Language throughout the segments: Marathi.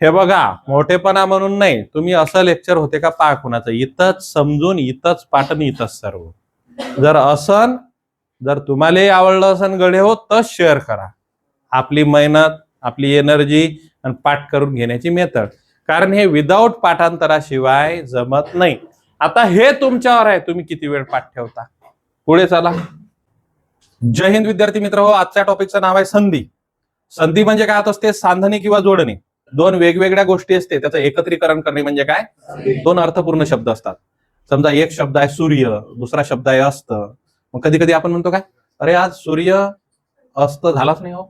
हे बघा मोठेपणा म्हणून नाही तुम्ही असं लेक्चर होते का पा कुणाचं. इथंच समजून इथंच पाठन इथंच सर्व. जर असन जर तुम्हालाही आवडलं असन गडे हो तर शेअर करा. आपली मेहनत आपली एनर्जी आणि पाठ करून घेण्याची मेथड कारण हे विदाऊट पाठांतराशिवाय जमत नाही. आता हे तुमच्यावर आहे तुम्ही किती वेळ पाठ ठेवता? पुढे चला. जय हिंद विद्यार्थी मित्र हो आजच्या टॉपिकचं नाव आहे संधी. संधी म्हणजे काय होत असते? सांधणे किंवा जोडणे. दोन वेगवेगळ्या गोष्टी असते त्याचं एकत्रीकरण करणे म्हणजे काय? दोन अर्थपूर्ण शब्द असतात. समजा एक शब्द आहे सूर्य दुसरा शब्द आहे अस्त. मग कधी कधी आपण म्हणतो काय? अरे आज सूर्य अस्त झालाच नाही हो.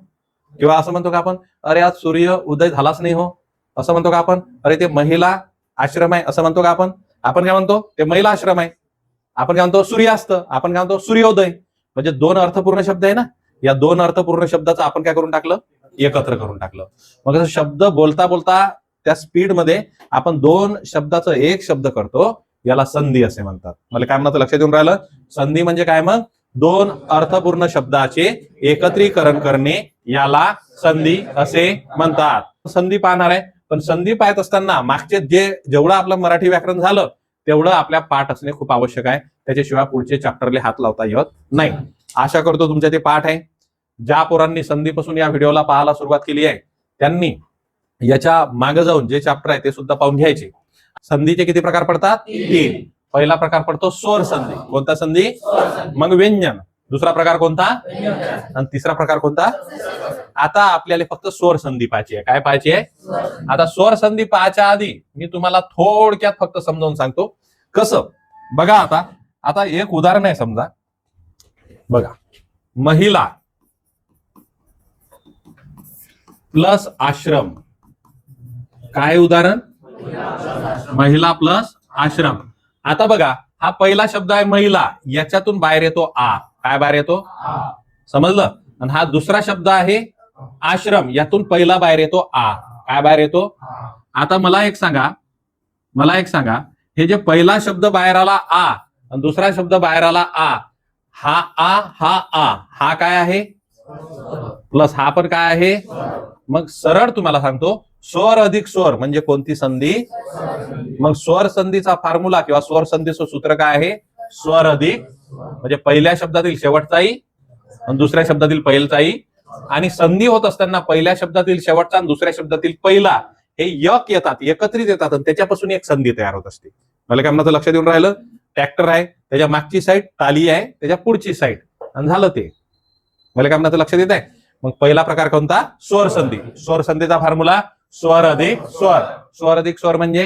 किंवा असं म्हणतो का आपण? अरे आज सूर्य उदय झालाच नाही हो. असं म्हणतो का आपण? अरे ते महिला आश्रम आहे असं म्हणतो का आपण? आपण काय म्हणतो? ते महिला आश्रम आहे. आपण काय म्हणतो? सूर्यास्त. आपण काय म्हणतो? सूर्योदय. म्हणजे दोन अर्थपूर्ण शब्द आहे ना? या दोन अर्थपूर्ण शब्दाचं आपण काय करून टाकलं? एकत्र करून टाकलं. मग शब्द बोलता बोलता त्या स्पीडमध्ये आपण दोन शब्दाचं एक शब्द करतो याला संधी असे म्हणतात. मला काय म्हणतात लक्षात येऊन राहिलं? संधी म्हणजे काय मग? दोन अर्थपूर्ण शब्दाचे एकत्रीकरण करणे याला संधी असे म्हणतात. संधी पाहणार आहे. पण संधी पाहत असताना मागचे जे जेवढं आपलं मराठी व्याकरण झालं तेवढं आपल्या पाठ असणे खूप आवश्यक आहे. त्याच्याशिवाय पुढचे चॅप्टरले हात लावता येत नाही. आशा करतो तुमच्या ते पाठ आहे. ज्या पोरांनी संधीपासून या व्हिडिओला पाहायला सुरुवात केली आहे त्यांनी याच्या मागे जाऊन जे चॅप्टर आहे ते सुद्धा पाहून घ्यायचे. संधीचे किती प्रकार पडतात? तीन. पहिला प्रकार पडतो स्वर संधी. कोणता संधी? मग व्यंजन. दुसरा प्रकार कोणता? आणि तिसरा प्रकार कोणता? आता आपल्याला फक्त स्वर संधी पाहायची आहे. काय पाहायची आहे? आता स्वर संधी पाहायच्या आधी मी तुम्हाला थोडक्यात फक्त समजावून सांगतो. कसं? बघा आता. आता एक उदाहरण आहे समजा. बघा. महिला. प्लस आश्रम. काय उदाहरण? महिला प्लस आश्रम. आता बघा हा पहिला शब्द आहे महिला. याच्यातून बाहेर येतो आ. काय बाहेर येतो? समजलं? आणि हा दुसरा शब्द आहे आश्रम. यातून पहिला बाहेर येतो आ. काय बाहेर येतो? आता मला एक सांगा. मला एक सांगा. हे जे पहिला शब्द बाहेर आला आ आणि दुसरा शब्द बाहेर आला आ हा आ हा आ. हा काय आहे? प्लस हा पण काय आहे? मग सरळ तुम्हाला सांगतो स्वर अधिक स्वर म्हणजे कोणती संधी? मग स्वर संधीचा फॉर्म्युला किंवा स्वर संधीचं सूत्र काय आहे? स्वर अधिक म्हणजे पहिल्या शब्दातील शेवटचाही आणि दुसऱ्या शब्दातील पहिलचाही. आणि संधी होत असताना पहिल्या शब्दातील शेवटचा आणि दुसऱ्या शब्दातील पहिला हे यक येतात एकत्रित येतात आणि त्याच्यापासून एक संधी तयार होत असते. मला काय म्हणतं लक्षात येऊन राहिलं? ट्रॅक्टर आहे त्याच्या मागची साईड ताली आहे त्याच्या पुढची साईड आणि झालं ते. मला काय म्हणतं लक्षात येत आहे? मग पहिला प्रकार कोणता? स्वर संधी. स्वर संधीचा फॉर्म्युला स्वर अधिक स्वर. स्वर अधिक स्वर म्हणजे?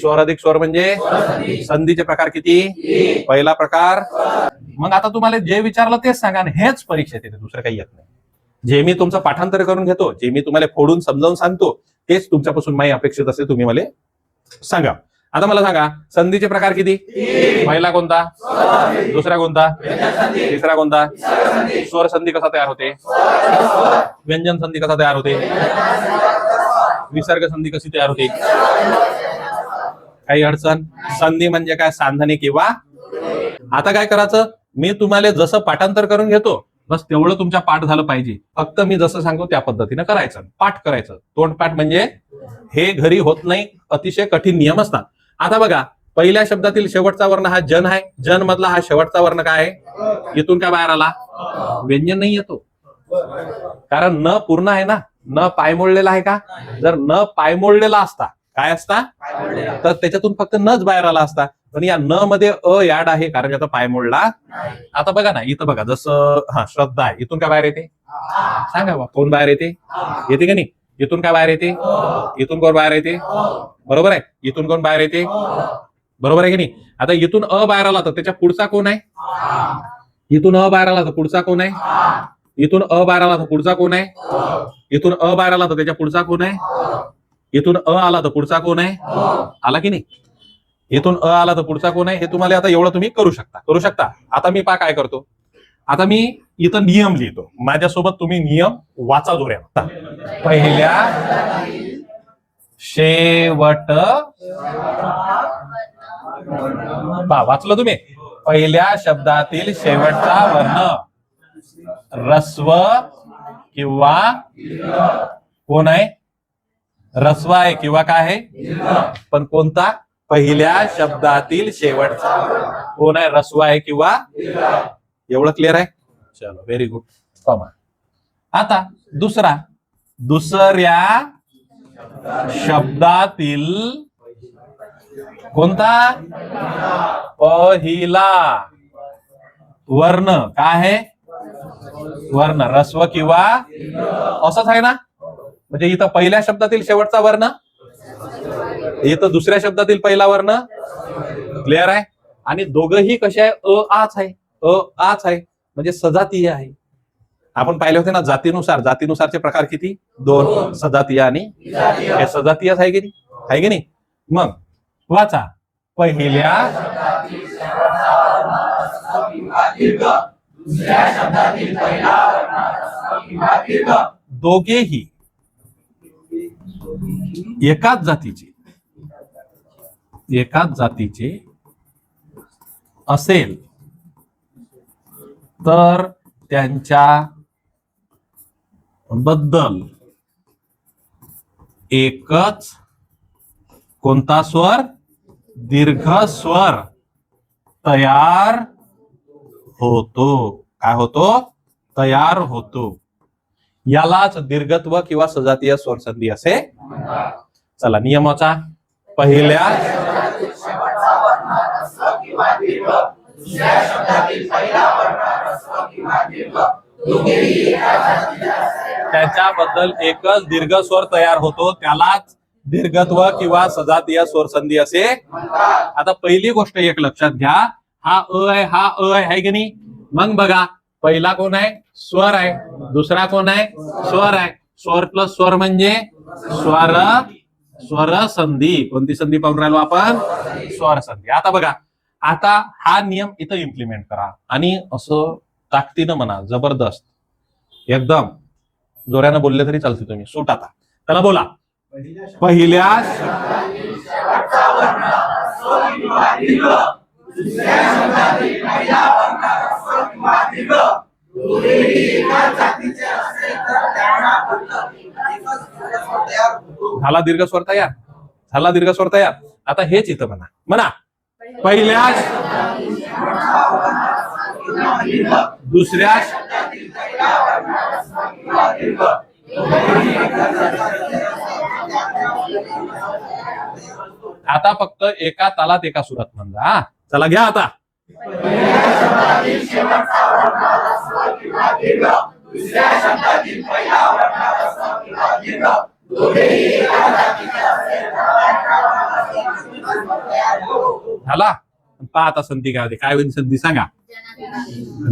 स्वर अधिक स्वर म्हणजे? संधीचे प्रकार किती? पहिला प्रकार. मग आता तुम्हाला जे विचारलं तेच सांगा आणि हेच परीक्षेत येते. दुसरं काही येत नाही. जे मी तुमचं पाठांतर करून घेतो जे मी तुम्हाला फोडून समजावून सांगतो तेच तुमच्यापासून माही अपेक्षित असते तुम्ही मला सांगा. आता मला सांगा संधीचे प्रकार किती? पहिला कोणता? दुसरा कोणता? तिसरा कोणता? स्वर संधी कसा तयार होते? व्यंजन संधी कसा तयार होते? विसर्ग संधी कशी तयार होते? काही अडचण? संधी म्हणजे काय? सांधणे किंवा आता काय करायचं? मी तुम्हाला जसं पाठांतर करून घेतो बस तेवढं तुमच्या पाठ झालं पाहिजे. फक्त मी जसं सांगतो त्या पद्धतीनं करायचं. पाठ करायचं. तोंडपाठ म्हणजे हे घरी होत नाही अतिशय कठीण नियम असतात. आता बघा पहिल्या शब्दातील शेवटचा वर्ण हा जन आहे. जन मधला हा शेवटचा वर्ण काय आहे? इथून काय बाहेर आला? व्यंजन नाही येतो. कारण न पूर्ण आहे ना न पाय मोडलेला आहे का? जर न पाय मोडलेला असता काय असता? तर त्याच्यातून फक्त नच बाहेर आला असता. पण या न मध्ये अ याड आहे कारण याचा पाय मोडला आता बघा ना इथं बघा जसं हा श्रद्धा आहे. इथून काय बाहेर येते? सांगा बा कोण बाहेर येते? येते का नाही? इथून काय बाहेर येते? इथून कोण बाहेर येते? बरोबर आहे. इथून कोण बाहेर येते? बरोबर आहे की नाही? आता इथून अ बाहेर आला तर त्याच्या पुढचा कोण आहे? इथून अ बाहेर आला तर पुढचा कोण आहे? इथून अ बाहेर आला तर पुढचा कोण आहे? इथून अ बाहेर आला तर त्याच्या पुढचा कोण आहे? इथून अ आला तर पुढचा कोण आहे? आला की नाही? इथून अ आला तर पुढचा कोण आहे? हे तुम्हाला आता एवढं तुम्ही करू शकता. करू शकता. आता मी पा काय करतो. आता मी इथं नियम लिहितो. माझ्यासोबत तुम्ही नियम वाचा जोऱ्या. पहिल्या शेवट. पा वाचलं तुम्ही? पहिल्या शब्दातील शेवटचा वर्ण. रस्व किंवा कोण आहे? रस्व आहे किंवा काय आहे? पण कोणता? पहिल्या शब्दातील शेवटचा. कोण आहे? रस्व आहे किंवा एवढं क्लिअर आहे? चलो व्हेरी गुड कॉमा आता दुसरा दुसऱ्या शब्दातील कोणता? पहिला. वर्ण काय आहे? वर्ण रस्व किंवा असंच आहे ना? म्हणजे इथं पहिल्या शब्दातील शेवटचा वर्ण? इथं दुसऱ्या शब्दातील पहिला वर्ण? क्लिअर आहे? आणि दोघही कसे आहे? अ आच आहे. अ आच आहे. म्हणजे सजातीय आहे. आपण पाहिले होते ना जातीनुसार. जातीनुसारचे प्रकार किती? दोन. सजातीय आणि हे सजातीयच आहे की नाही? आहे की नाही? मग वाचा. पहिल्या दोघेही एकाच जातीचे. एकाच जातीचे असेल. तर त्यांच्या बद्दल एकच कोणता स्वर? दीर्घ स्वर तयार होतो. काय होतो? तयार होतो. यालाच दीर्घत्व किंवा सजातीय स्वरसंधी असे चला नियमाचा पहिल्या त्याच्याबद्दल एकच दीर्घ स्वर तयार होतो. त्यालाच दीर्घत्व किंवा सजातीय स्वर संधी असे आता पहिली गोष्ट एक लक्षात घ्या. हा अ आहे हा अ आहे की नाही? मग बघा पहिला कोण आहे? स्वर आहे. दुसरा कोण आहे? स्वर आहे. स्वर प्लस स्वर म्हणजे स्वर स्वर संधी कोणती संधी पाहून राहिलो आपण? स्वर संधी आता बघा आता हा नियम इथं इम्प्लिमेंट करा. आणि असं ताकदीनं म्हणा जबरदस्त. एकदम. जोऱ्यानं बोलले तरी चालते तुम्ही. सूट आता. त्याला बोला. पहिल्या झाला दीर्घ स्वर तयार? झाला दीर्घ स्वर तयार? आता हेच इथं म्हणा. म्हणा. पहिल्या दुसऱ्या आता फक्त एका तालात एका सुरात म्हणजा हा? चला घ्या आता. झाला? पहा आता संधी काय होते काय होईल संधी सांगा.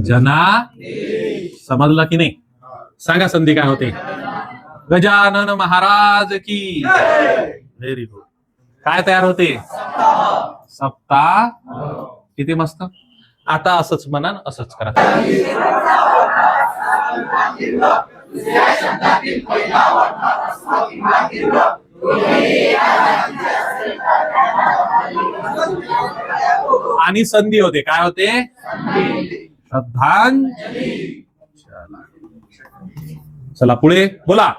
जना? समजला की नाही? सांगा संधी काय होते? गजानन महाराज की? व्हेरी गुड काय तयार होते? सप्ताह किती मस्त. आता असंच म्हणा असंच करा. आणि संधी होते. काय होते? श्रद्धांजली. चला. चला पुढे बोला.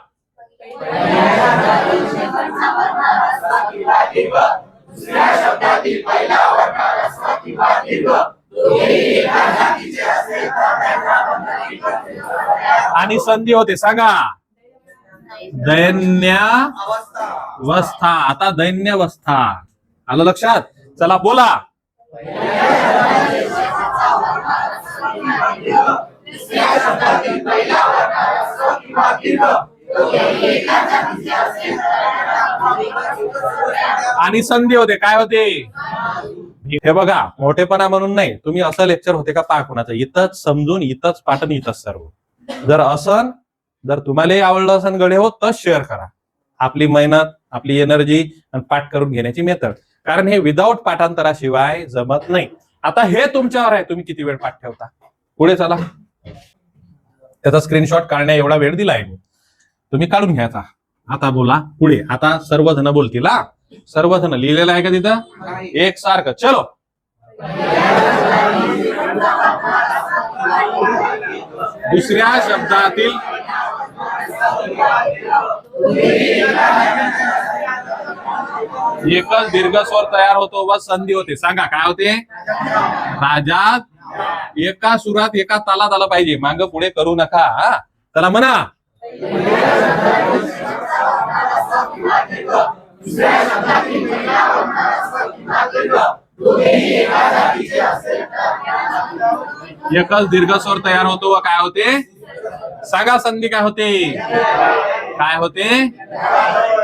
आणि संधी होते. सांगा. दैन्यावस्था. आता दैन्यावस्था. आलं लक्षात? चला बोला. आणि संधी होते. काय होते? हे बघा मोठेपणा म्हणून नाही. तुम्ही असं लेक्चर होते का? पा कोणाचं. इथंच समजून इथंच पाठन इथंच सर्व. जर असन जर तुम्हालाही आवडलं असेल गडे हो तर शेअर करा. आपली मेहनत आपली एनर्जी आणि पाठ करून घेण्याची मेथड कारण हे विदाऊट पाठांतराशिवाय जमत नाही. आता हे तुमच्यावर आहे. तुम्ही किती वेळ पाठ ठेवता? पुढे चला. त्याचा स्क्रीनशॉट काढण्या एवढा वेळ दिलाय मी. तुम्ही काढून घ्यायचा आता बोला. पुढे. आता सर्वजण बोलतील हा? सर्वजण लिहिलेलं आहे का तिथं? एक सारखं. चलो. दुसऱ्या शब्दातील एकच दीर्घस्वर तयार होतो व संधी होते. सांगा काय होते? राजात एका सुरात एका तालात आला पाहिजे. मांग पुढे करू नका हा? चला म्हणा. एकच दीर्घस्वर तयार होतो व काय होते? सांगा संधी काय होते? काय होते?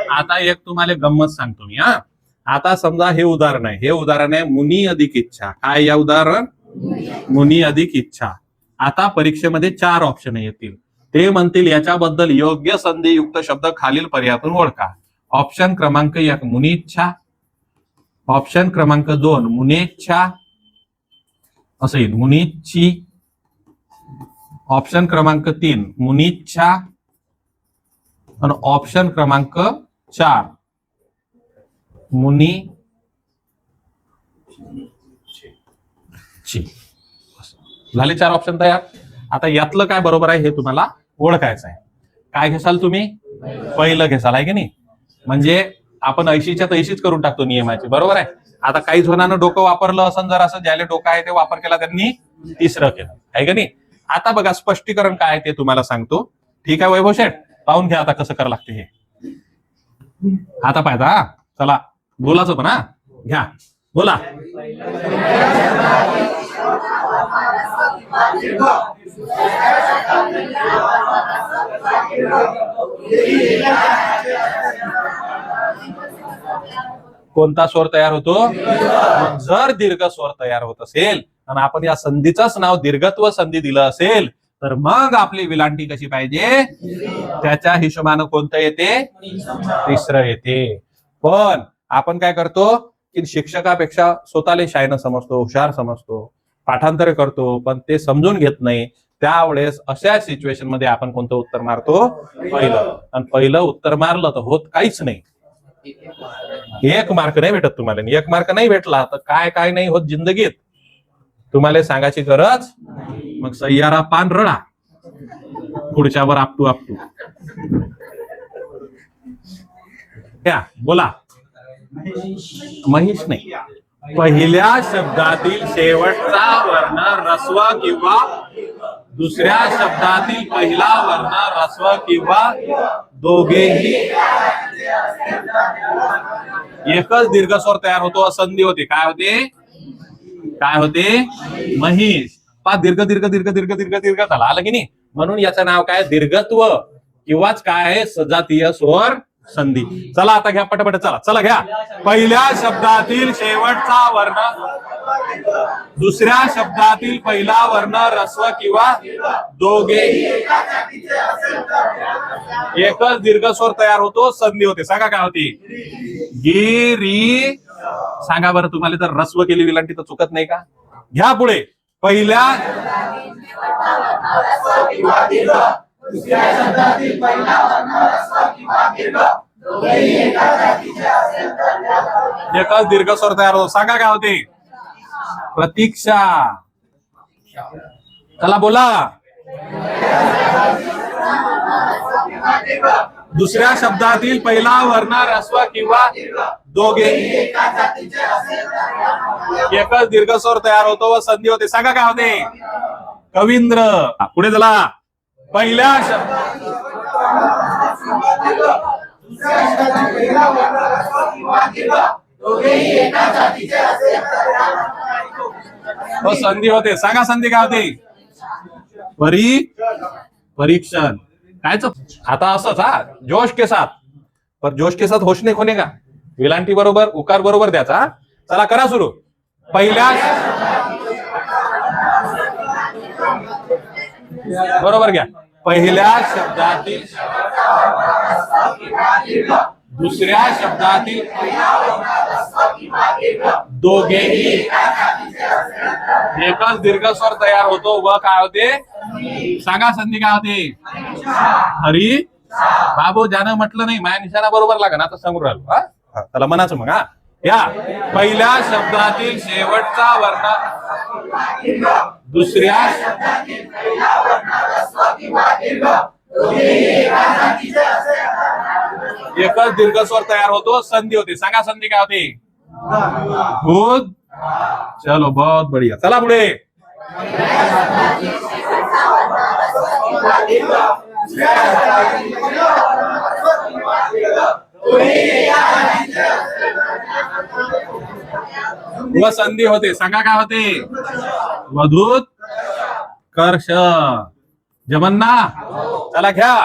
आता एक तुम्हाला गंमत सांगतो मी हा. आता समजा हे उदाहरण आहे. हे उदाहरण आहे मुनी अधिक इच्छा. काय या उदाहरण? मुनी अधिक इच्छा. आता परीक्षेमध्ये चार ऑप्शन येतील. ते म्हणतील याच्याबद्दल योग्य संधियुक्त शब्द खालील पर्यायातून ओळखा. ऑप्शन क्रमांक एक मुनिच्छा ऑप्शन क्रमांक दोन मुनेच्छा. असेल मुनीची ऑप्शन क्रमांक तीन मुनिच्छा आणि ऑप्शन क्रमांक चार. मुनी झाले चार ऑप्शन तयार? आता यातलं काय बरोबर आहे हे तुम्हाला ओळखायचं आहे. काय घेसाल तुम्ही? पहिलं घेसाल आहे की नाही? म्हणजे आपण ऐशीच्या तैशीच करून टाकतो नियमाची बरोबर आहे? आता काही जणांना डोकं वापरलं असं जर असं ज्याला डोकं आहे ते वापर केला त्यांनी तिसरं केलं आहे का नाही? आता बघा स्पष्टीकरण काय ते तुम्हाला सांगतो. ठीक आहे वैभव शेठ? पाहून घ्या आता कसं करावं लागते हे. आता पाहता चला बोलाचं पण हा. घ्या. बोला. कोणता स्वर तयार होतो? जर दीर्घ स्वर तयार होत असेल आणि आपण या संधीचंच नाव दीर्घत्व संधी दिलं असेल तर मग आपली विलांटी कशी पाहिजे? त्याच्या हिशोबानं कोणतं येते? तिसरं येते. पण आपण काय करतो की शिक्षकापेक्षा स्वतःला शायनं समजतो हुशार समजतो पाठांतर करतो पण ते समजून घेत नाही. त्यावेळेस अशा सिच्युएशनमध्ये आपण कोणतं उत्तर मारतो? पहिलं. आणि पहिलं उत्तर मारलं तर होत काहीच नाही. एक मार्क नाही भेटत तुम्हाला. एक मार्क नाही भेटला तर काय काय नाही होत जिंदगीत. तुम्हाला सांगायची गरज? मग सय्यारा पान रडा. पुढच्यावर आपटू आपटू. या बोला. महिष नाही. पहिल्या शब्दातील शेवटचा वर्ण रस्व किंवा दुसऱ्या शब्दातील पहिला वर्ण रस्व किंवा दोघेही एकच दीर्घस्वर तयार होतो संधी होते. काय होते? काय होते? महिष पा दीर्घ दीर्घ दीर्घ दीर्घ दीर्घ दीर्घ झाला. आलं की नाही? म्हणून याचं नाव काय? दीर्घत्व. किंवाच काय आहे? सजातीय स्वर संधी. चला आता घ्या पटापट चला. चला घ्या. पहिल्या शब्दातील शेवटचा वर्ण. दुसऱ्या शब्दातील पहिला वर्ण रस्व किंवा दोघे. एकच दीर्घ स्वर तयार होतो संधी होते. सांगा काय होती? गिरी सांगा बरं तुम्हाला जर रस्व केली विलांटी तर चुकत नाही का? घ्या पुढे. पहिल्या एकच दीर्घस्वर तयार होतो. सांगा काय होते? प्रतीक्षा. चला बोला. दुसऱ्या शब्दातील पहिला वर्ण रस्व किंवा दोघे. एकच दीर्घस्वर तयार होतो व संधी होते. सांगा काय होते? कवींद्र. पुढे चला. पहिल्या शब्द संधी होते. सांगा संधी काय होते? परी परीक्षण. कायच? आता असंच हा? जोश के साथ पर जोश के साथ होश नाही कोणे का? विलांटी बरोबर उकार बरोबर द्याचा चला करा सुरू. पहिल्या बरोबर घ्या. पहिल्या शब्दातील दुसऱ्या शब्दातील दोघेही एकच दीर्घ स्वर तयार होतो. व काय होते? सांगा संधी काय होते? हरी? बाबू ज्यानं म्हटलं नाही माया निशाणा बरोबर लागा ना आता सांगून राहिलो हा, त्याला म्हणायचं मग हा. या. पहिल्या शब्दातील शेवटचा वर्ण. दुसऱ्या एकच दीर्घ स्वर तयार होतो संधी होते. सांगा संधी काय होती? भूत चलो बहुत बढिया. चला पुढे. व संधी होते. सांगा काय होते? मधुत कर्ष. जमन्ना चला घ्या.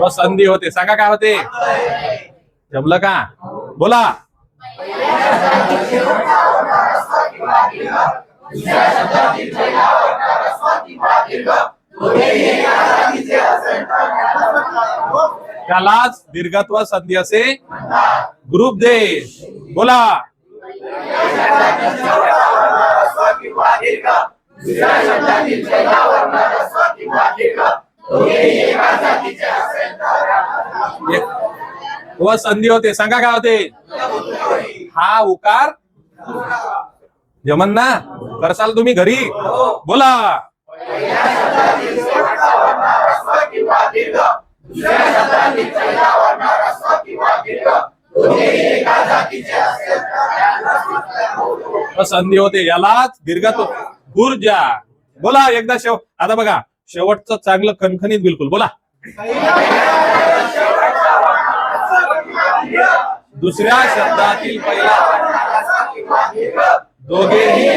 व संधी होते. सांगा काय होते? जमलं का? बोला. त्यालाच दीर्घत्व संधी असे ग्रुप देश बोला. व संधी होते. सांगा काय होते? हा उकार. जमन ना करसाल तुम्ही घरी? बोला. संधी होते यालाच दीर्घत्व ऊर्जा. बोला एकदा शेव आता बघा शेवटचं चांगलं खणखणीत बिलकुल. बोला. दुसऱ्या शब्दातील पहिला दोघेही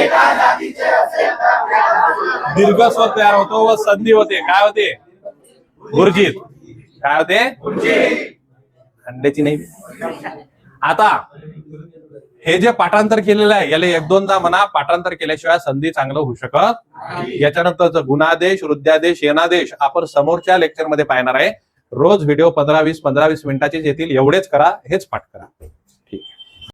दीर्घ स्वर तयार होतो व संधी होते. काय होते? गुरुजीत. काय होते? खंड्याची नाही. आता हे जे पाठांतर केलेलं आहे याला एक दोनदा म्हणा. पाठांतर केल्याशिवाय संधी चांगलं होऊ शकत याच्यानंतर गुणादेश वृद्धादेश येनादेश आपण समोरच्या लेक्चरमध्ये पाहणार आहे. रोज व्हिडिओ पंधरा वीस पंधरा वीस मिनिटाचे येतील एवढेच करा हेच पाठ करा.